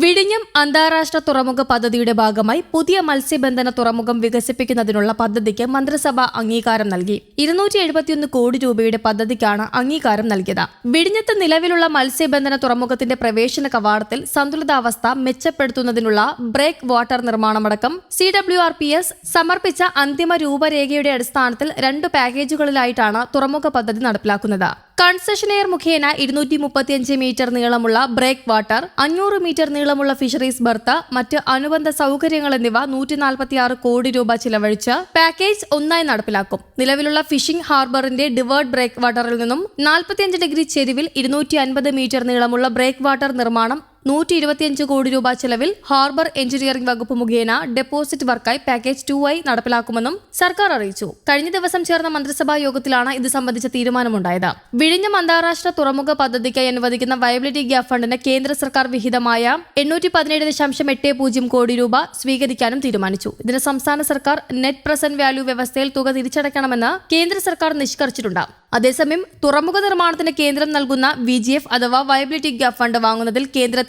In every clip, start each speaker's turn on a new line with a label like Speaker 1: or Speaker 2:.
Speaker 1: വിഴിഞ്ഞം അന്താരാഷ്ട്ര തുറമുഖ പദ്ധതിയുടെ ഭാഗമായി പുതിയ മത്സ്യബന്ധന തുറമുഖം വികസിപ്പിക്കുന്നതിനുള്ള പദ്ധതിക്ക് മന്ത്രിസഭ അംഗീകാരം നൽകി. ഇരുന്നൂറ്റി എഴുപത്തിയൊന്ന് കോടി രൂപയുടെ പദ്ധതിക്കാണ് അംഗീകാരം നൽകിയത്. വിഴിഞ്ഞത്ത് നിലവിലുള്ള മത്സ്യബന്ധന തുറമുഖത്തിന്റെ പ്രവേശന കവാടത്തിൽ സന്തുലിതാവസ്ഥ മെച്ചപ്പെടുത്തുന്നതിനുള്ള break water നിർമ്മാണമടക്കം C W R P S സമർപ്പിച്ച അന്തിമ രൂപരേഖയുടെ അടിസ്ഥാനത്തിൽ രണ്ട് പാക്കേജുകളിലായിട്ടാണ് തുറമുഖ പദ്ധതി നടപ്പിലാക്കുന്നത്. കൺസെഷനെയർ മുഖേന ഇരുന്നൂറ്റി മുപ്പത്തിയഞ്ച് മീറ്റർ നീളമുള്ള ബ്രേക്ക് വാട്ടർ അഞ്ഞൂറ് മീറ്റർ നീളമുള്ള ഫിഷറീസ് ബർത്ത് മറ്റ് അനുബന്ധ സൗകര്യങ്ങൾ എന്നിവ നൂറ്റി കോടി രൂപ ചിലവഴിച്ച് പാക്കേജ് ഒന്നായി നടപ്പിലാക്കും. നിലവിലുള്ള ഫിഷിംഗ് ഹാർബറിന്റെ ഡിവേർഡ് ബ്രേക്ക് വാട്ടറിൽ നിന്നും നാൽപ്പത്തിയഞ്ച് ഡിഗ്രി ചെരിവിൽ ഇരുന്നൂറ്റി അൻപത് മീറ്റർ നീളമുള്ള ബ്രേക്ക് വാട്ടർ നിർമ്മാണം നൂറ്റി ഇരുപത്തിയഞ്ച് കോടി രൂപ ചെലവിൽ ഹാർബർ എഞ്ചിനീയറിംഗ് വകുപ്പ് മുഖേന ഡെപ്പോസിറ്റ് വർക്കായി പാക്കേജ് ടു ആയി നടപ്പിലാക്കുമെന്നും സർക്കാർ അറിയിച്ചു. കഴിഞ്ഞ ദിവസം ചേർന്ന മന്ത്രിസഭാ യോഗത്തിലാണ് ഇത് സംബന്ധിച്ച തീരുമാനമുണ്ടായത്. വിഴിഞ്ഞം അന്താരാഷ്ട്ര തുറമുഖ പദ്ധതിക്കായി അനുവദിക്കുന്ന വയബിലിറ്റി ഗ്യാപ് ഫണ്ടിന് കേന്ദ്ര സർക്കാർ വിഹിതമായ എണ്ണൂറ്റി പതിനേഴ് ദശാംശം എട്ട് പൂജ്യം കോടി രൂപ സ്വീകരിക്കാനും തീരുമാനിച്ചു. ഇതിന് സംസ്ഥാന സർക്കാർ നെറ്റ് പ്രസന്റ് വാല്യൂ വ്യവസ്ഥയിൽ തുക തിരിച്ചടയ്ക്കണമെന്ന് കേന്ദ്ര സർക്കാർ നിഷ്കർഷിച്ചിട്ടുണ്ട്. അതേസമയം തുറമുഖ നിർമ്മാണത്തിന് കേന്ദ്രം നൽകുന്ന വി അഥവാ വയബിലിറ്റി ഗ്യാപ് ഫണ്ട് വാങ്ങുന്നതിൽ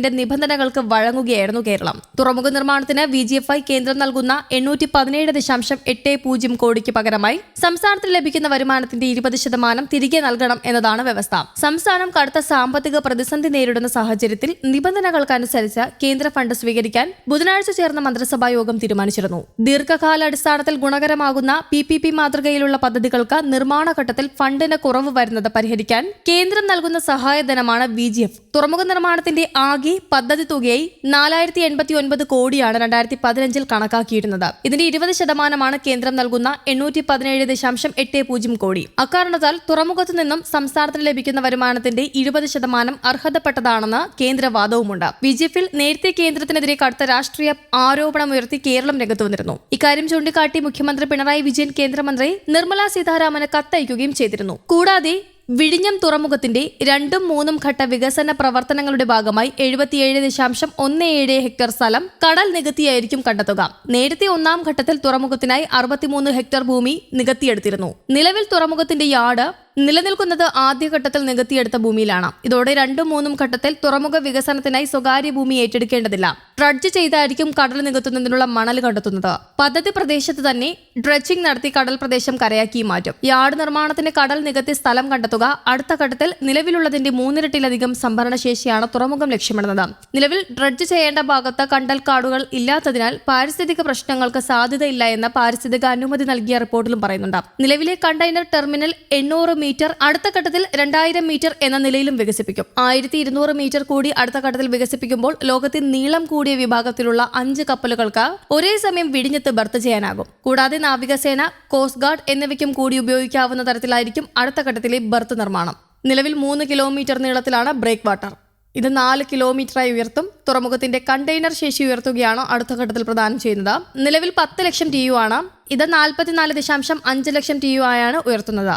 Speaker 1: കേന്ദ്രത്തിന്റെ നിബന്ധനകൾക്ക് വഴങ്ങുകയായിരുന്നു കേരളം. തുറമുഖ നിർമ്മാണത്തിന് വി ജി എഫ് ഐ കേന്ദ്രം നൽകുന്ന എണ്ണൂറ്റി പതിനേഴ് ദശാംശം എട്ട് പൂജ്യം കോടിക്ക് പകരമായി സംസ്ഥാനത്തിന് ലഭിക്കുന്ന വരുമാനത്തിന്റെ ഇരുപത് ശതമാനം തിരികെ നൽകണം എന്നതാണ് വ്യവസ്ഥ. സംസ്ഥാനം കടുത്ത സാമ്പത്തിക പ്രതിസന്ധി നേരിടുന്ന സാഹചര്യത്തിൽ നിബന്ധനകൾക്കനുസരിച്ച് കേന്ദ്ര ഫണ്ട് സ്വീകരിക്കാൻ ബുധനാഴ്ച ചേർന്ന മന്ത്രിസഭാ യോഗം തീരുമാനിച്ചിരുന്നു. ദീർഘകാലാടിസ്ഥാനത്തിൽ ഗുണകരമാകുന്ന പി പി പി മാതൃകയിലുള്ള പദ്ധതികൾക്ക് നിർമ്മാണ ഘട്ടത്തിൽ ഫണ്ടിന് കുറവ് വരുന്നത് പരിഹരിക്കാൻ കേന്ദ്രം നൽകുന്ന സഹായധനമാണ് ബി ജി എഫ് തുറമുഖ നിർമ്മാണത്തിന്റെ ആകെ പദ്ധതി തുകയായി നാലായിരത്തി എൺപത്തി ഒൻപത് കോടിയാണ് രണ്ടായിരത്തി പതിനഞ്ചിൽ കണക്കാക്കിയിരുന്നത്. ഇതിന്റെ ഇരുപത് ശതമാനമാണ് കേന്ദ്രം നൽകുന്ന എണ്ണൂറ്റി പതിനേഴ് ദശാംശം എട്ട് പൂജ്യം കോടി. അക്കാരണത്താൽ തുറമുഖത്തു നിന്നും സംസ്ഥാനത്തിന് ലഭിക്കുന്ന വരുമാനത്തിന്റെ ഇരുപത് ശതമാനം അർഹതപ്പെട്ടതാണെന്ന് കേന്ദ്രവാദവുമുണ്ട്. വാദവുമുണ്ട് ബി ജെ പിയിൽ നേരത്തെ കേന്ദ്രത്തിനെതിരെ കടുത്ത രാഷ്ട്രീയ ആരോപണമുയർത്തി കേരളം രംഗത്ത് വന്നിരുന്നു. ഇക്കാര്യം ചൂണ്ടിക്കാട്ടി മുഖ്യമന്ത്രി പിണറായി വിജയൻ കേന്ദ്രമന്ത്രി നിർമ്മലാ സീതാരാമന് കത്തയക്കുകയും ചെയ്തിരുന്നു. കൂടാതെ വിഴിഞ്ഞം തുറമുഖത്തിന്റെ രണ്ടും മൂന്നും ഘട്ട വികസന പ്രവർത്തനങ്ങളുടെ ഭാഗമായി എഴുപത്തിയേഴ് ദശാംശം ഒന്ന് ഏഴ് ഹെക്ടർ സ്ഥലം കടൽ നികത്തിയായിരിക്കും കണ്ടെത്തുക. നേരത്തെ ഒന്നാം ഘട്ടത്തിൽ തുറമുഖത്തിനായി അറുപത്തിമൂന്ന് ഹെക്ടർ ഭൂമി നികത്തിയെടുത്തിരുന്നു. നിലവിൽ തുറമുഖത്തിന്റെ യാർഡ് നിലനിൽക്കുന്നത് ആദ്യഘട്ടത്തിൽ നികത്തിയെടുത്ത ഭൂമിയിലാണ്. ഇതോടെ രണ്ടും മൂന്നും ഘട്ടത്തിൽ തുറമുഖ വികസനത്തിനായി സ്വകാര്യ ഭൂമി ഏറ്റെടുക്കേണ്ടതില്ല. ഡ്രഡ്ജ് ചെയ്തായിരിക്കും കടൽ നികത്തുന്നതിനുള്ള മണൽ കണ്ടെത്തുന്നത്. പദ്ധതി പ്രദേശത്ത് തന്നെ ഡ്രഡ്ജിംഗ് നടത്തി കടൽ പ്രദേശം കരയാക്കി മാറ്റും. യാർഡ് നിർമ്മാണത്തിന് കടൽ നികത്തി സ്ഥലം കണ്ടെത്തുക അടുത്ത ഘട്ടത്തിൽ നിലവിലുള്ളതിന്റെ മൂന്നിരട്ടിലധികം സംഭരണ ശേഷിയാണ് തുറമുഖം ലക്ഷ്യമിടുന്നത്. നിലവിൽ ഡ്രഡ്ജ് ചെയ്യേണ്ട ഭാഗത്ത് കണ്ടൽക്കാടുകൾ ഇല്ലാത്തതിനാൽ പാരിസ്ഥിതിക പ്രശ്നങ്ങൾക്ക് സാധ്യതയില്ല എന്ന് പാരിസ്ഥിതിക അനുമതി നൽകിയ റിപ്പോർട്ടിലും പറയുന്നുണ്ട്. നിലവിലെ കണ്ടെയ്നർ ടെർമിനൽ എണ്ണൂറ് മീറ്റർ അടുത്ത ഘട്ടത്തിൽ രണ്ടായിരം മീറ്റർ എന്ന നിലയിലും വികസിപ്പിക്കും. ആയിരത്തി ഇരുന്നൂറ് മീറ്റർ കൂടി അടുത്ത ഘട്ടത്തിൽ വികസിപ്പിക്കുമ്പോൾ ലോകത്തിൽ നീളം കൂടിയ വിഭാഗത്തിലുള്ള അഞ്ച് കപ്പലുകൾക്ക് ഒരേ സമയം വിടിഞ്ഞത്ത് ബർത്ത് ചെയ്യാനാകും. കൂടാതെ നാവികസേന കോസ്റ്റ് ഗാർഡ് എന്നിവയ്ക്കും കൂടി ഉപയോഗിക്കാവുന്ന തരത്തിലായിരിക്കും അടുത്ത ഘട്ടത്തിലെ ബർത്ത് നിർമ്മാണം. നിലവിൽ മൂന്ന് കിലോമീറ്റർ നീളത്തിലാണ് ബ്രേക്ക് വാട്ടർ. ഇത് നാല് കിലോമീറ്ററായി ഉയർത്തും. തുറമുഖത്തിന്റെ കണ്ടെയ്നർ ശേഷി ഉയർത്തുകയാണ് അടുത്ത ഘട്ടത്തിൽ പ്രദാനം ചെയ്യുന്നത്. നിലവിൽ പത്ത് ലക്ഷം ടി യു ആണ്. ഇത് നാൽപ്പത്തിനാല് ദശാംശം അഞ്ച് ലക്ഷം ടി യു ആയാണ് ഉയർത്തുന്നത്.